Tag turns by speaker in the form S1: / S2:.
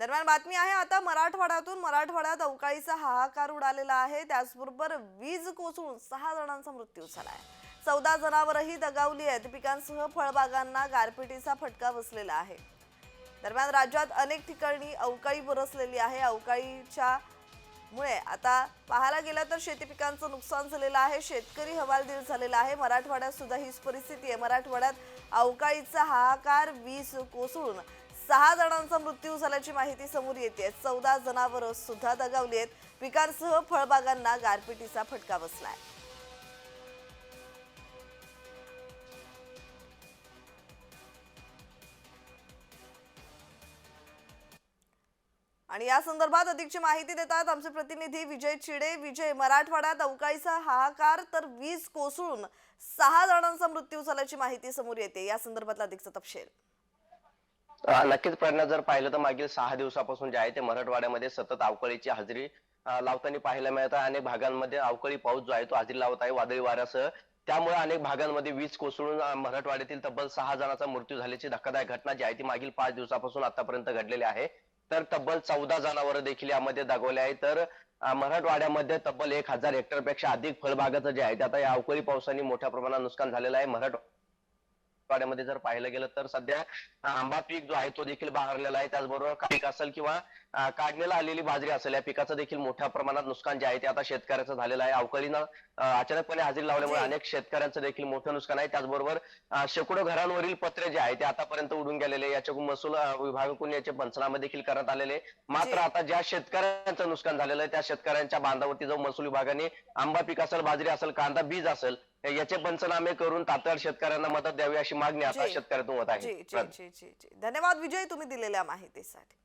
S1: दरम्यान बातमी आहे आता मराठवाड्यातून मराठवाड्यात अवकाळीचा हाहाकार उडालेला आहे. त्याचबरोबर वीज कोसळून सहा जणांचा मृत्यू झाला आहे चौदा जनावरही दगावली आहेत. पिकांसह फळबागांना गारपिटीचा फटका बसलेला आहे. दरम्यान राज्यात अनेक ठिकाणी अवकाळी बरसलेली आहे. अवकाळीच्या मुळे आता पाहायला गेलं तर शेती पिकांचं नुकसान झालेलं आहे. शेतकरी हवालदिल झालेला आहे. मराठवाड्यात सुद्धा हीच परिस्थिती आहे. मराठवाड्यात अवकाळीचा हाहाकार वीज कोसळून सहा जणांचा मृत्यू झाल्याची माहिती समोर येते चौदा जनावरं सुद्धा दगावली आहेत. पिकांसह फळबागांना गारपिटीचा फटका बसलाय. आणि या संदर्भात अधिकची माहिती देतात आमचे प्रतिनिधी विजय चिडे. विजय मराठवाड्यात अवकाळीचा हाहाकार तर वीज कोसळून सहा जणांचा मृत्यू झाल्याची माहिती समोर येते. या संदर्भातला अधिकचा तपशील.
S2: नक्कीच प्रयत्न जर पाहिलं तर मागील सहा दिवसापासून जे आहे ते मराठवाड्यामध्ये सतत अवकाळीची हजेरी लावताना पाहायला मिळत आहे. अनेक भागांमध्ये अवकाळी पाऊस जो आहे तो हजेरी लावत आहे वादळी वाऱ्यासह. त्यामुळे अनेक भागांमध्ये वीज कोसळून मराठवाड्यातील तब्बल सहा जणांचा मृत्यू झाल्याची धक्कादायक घटना जी आहे ती मागील पाच दिवसापासून आतापर्यंत घडलेली आहे. तर तब्बल चौदा जनावर देखील यामध्ये दाखवले आहे. तर मराठवाड्यामध्ये तब्बल एक हजार हेक्टरपेक्षा अधिक फळबागाचं जे आहे ते आता या अवकाळी पावसाने मोठ्या प्रमाणात नुकसान झालेलं आहे. मराठवाड्यामध्ये जर पाहिलं गेलं तर सध्या आंबा पीक जो आहे तो देखील बहरलेला आहे. त्याचबरोबर पीक असेल किंवा काढण्याला आलेली बाजरी असेल या पिकाचं देखील मोठ्या प्रमाणात नुकसान जे आहे ते आता शेतकऱ्याचं झालेलं आहे. अवकाळीनं अचानकपणे हजेरी लावल्यामुळे. अनेक शेतकऱ्यांचं देखील मोठं नुकसान आहे. त्याचबरोबर शेकडो घरांवरील पत्रे जे आहे ते आतापर्यंत उडून गेलेले याच्या महसूल विभागाकडून याचे पंचनामे देखील करण्यात आलेले मात्र. आता ज्या शेतकऱ्यांचं नुकसान झालेलं आहे त्या शेतकऱ्यांच्या बांधावरती जो महसूल विभागाने आंबा पीक असेल बाजरी असेल कांदा बीज असेल याचे पंचनामे करून तात्काळ शेतकऱ्यांना मदत द्यावी अशी मागणी आता. शेतकऱ्यातून होत आहे.
S1: जी जी जी जी. धन्यवाद विजय तुम्ही दिलेल्या माहितीसाठी.